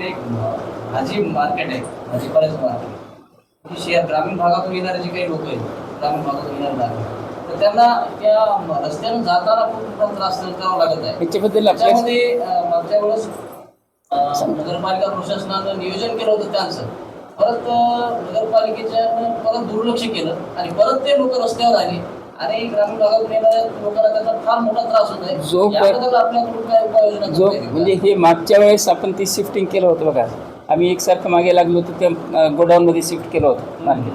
एक अं, भाजी मार्केट आहे भाजीपाल्याचं मार्केट ही शहर ग्रामीण भागातून येणारे जे काही लोक आहेत ग्रामीण भागातून येणारे नागरिक तर त्यांना त्या रस्त्यानं जाताना खूप मोठा त्रास सहन करावा लागत आहे. त्याच्यामध्ये मागच्या वेळेस नगरपालिका प्रशासनानं नियोजन केलं होतं त्यांचं. परत नगरपालिकेच्या परत दुर्लक्ष केलं आणि परत ते लोक रस्त्यावर आले. जो जो? म्हणजे हे मागच्या वेळेस आपण ती शिफ्टिंग केलं होतं बघा. आम्ही एकसारखं मागे लागलो होतो त्या गोडाऊनमध्ये शिफ्ट केलं होतं मार्केट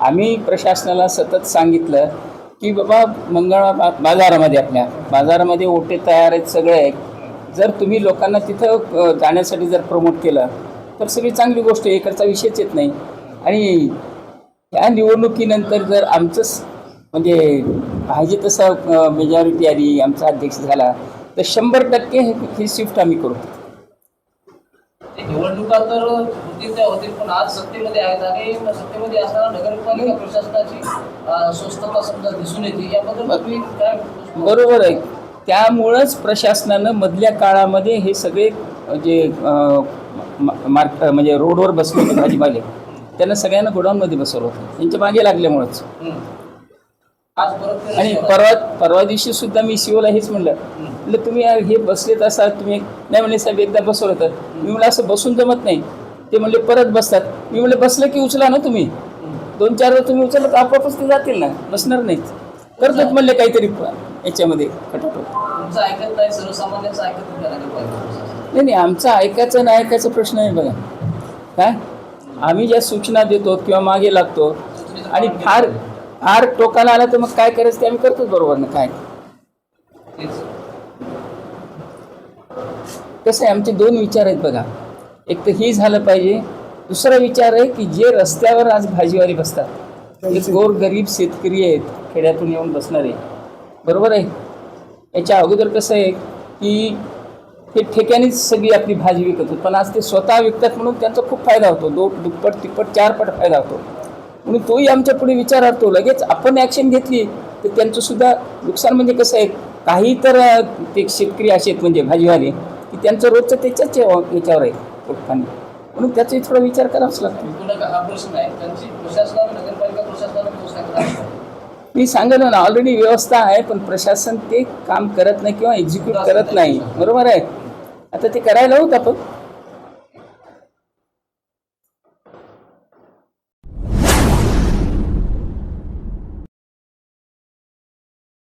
आम्ही प्रशासनाला सतत सांगितलं की बाबा मंगळवार बा- बाजारामध्ये आपल्या बाजारामध्ये ओटे तयार आहेत सगळे. आहेत जर तुम्ही लोकांना तिथं जाण्यासाठी जर प्रमोट केलं तर सगळी चांगली गोष्ट आहे इकडचा विषयच येत नाही. आणि या निवडणुकीनंतर जर आमचं स- म्हणजे पाहिजे तसं मेजॉरिटी आली आमचा अध्यक्ष झाला. तर शंभर टक्के हे शिफ्ट आम्ही करू. निवडणुका तर होतील पण आज सत्तेमध्ये आहेत आणि सत्तेमध्ये असताना नगरपालिका प्रशासनाची स्वस्थता समजा दिसून येते याबद्दल काय बरोबर आहे. त्यामुळंच प्रशासनानं मधल्या काळामध्ये हे सगळे जे मार्क म्हणजे रोडवर बसले होते भाजीपाले त्यांना सगळ्यांना गोडाऊनमध्ये बसवलं होतं. त्यांच्या मागे लागल्यामुळंच हम्म. आज परत ते आणि परवा परवा दिवशी सुद्धा मी शिवला हेच म्हणलं. म्हणलं तुम्ही यार हे बसलेत असा तुम्ही नाही म्हणले साहेब एकदा बसवलं तर. मी म्हणलं असं बसून जमत नाही. ते म्हणले परत बसतात. मी म्हणले बसलं की उचला ना तुम्ही? दोन चार वेळ तुम्ही उचललं तर आपोआपच ते जातील ना? बसणार नाहीत. करतात म्हणले काहीतरी याच्यामध्ये खटाटो नाही नाही आमचा ऐकायचं नाही ऐकायचा प्रश्न आहे बघा. काय आम्ही ज्या सूचना देतो किंवा मागे लागतो आणि फार फार टोकाला आला तर मग काय करायचं ते आम्ही करतोच बरोबर ना काय? कसं आहे आमचे दोन विचार आहेत बघा. एक तर ही झालं पाहिजे. दुसरा विचार आहे की जे रस्त्यावर आज भाजीवाली बसतात एक गोर गरीब शेतकरी आहेत खेड्यातून येऊन बसणारे. बरोबर आहे? याच्या अगोदर कसं आहे की ते ठेक्यानेच सगळी आपली भाजी विकत होत पण आज ते स्वतः विकतात म्हणून त्यांचा खूप फायदा होतो. दो दुप्पट तिप्पट चारपट फायदा होतो. म्हणून तोही आमच्या पुढे विचार असतो लगेच आपण ॲक्शन घेतली तर त्यांचं सुद्धा नुकसान म्हणजे कसं आहे? काही तर ते शेतकरी असे आहेत म्हणजे भाजीवाले की त्यांचं रोजचं त्याच्याच याव- याच्यावर आहे पोटपाणी. म्हणून त्याचाही थोडा विचार करावाच लागतो. मी सांगितलं ना ऑलरेडी व्यवस्था आहे पण प्रशासन ते काम करत नाही किंवा एक्झिक्यूट करत नाही. बरोबर आहे? आता ते करायला होत आपण.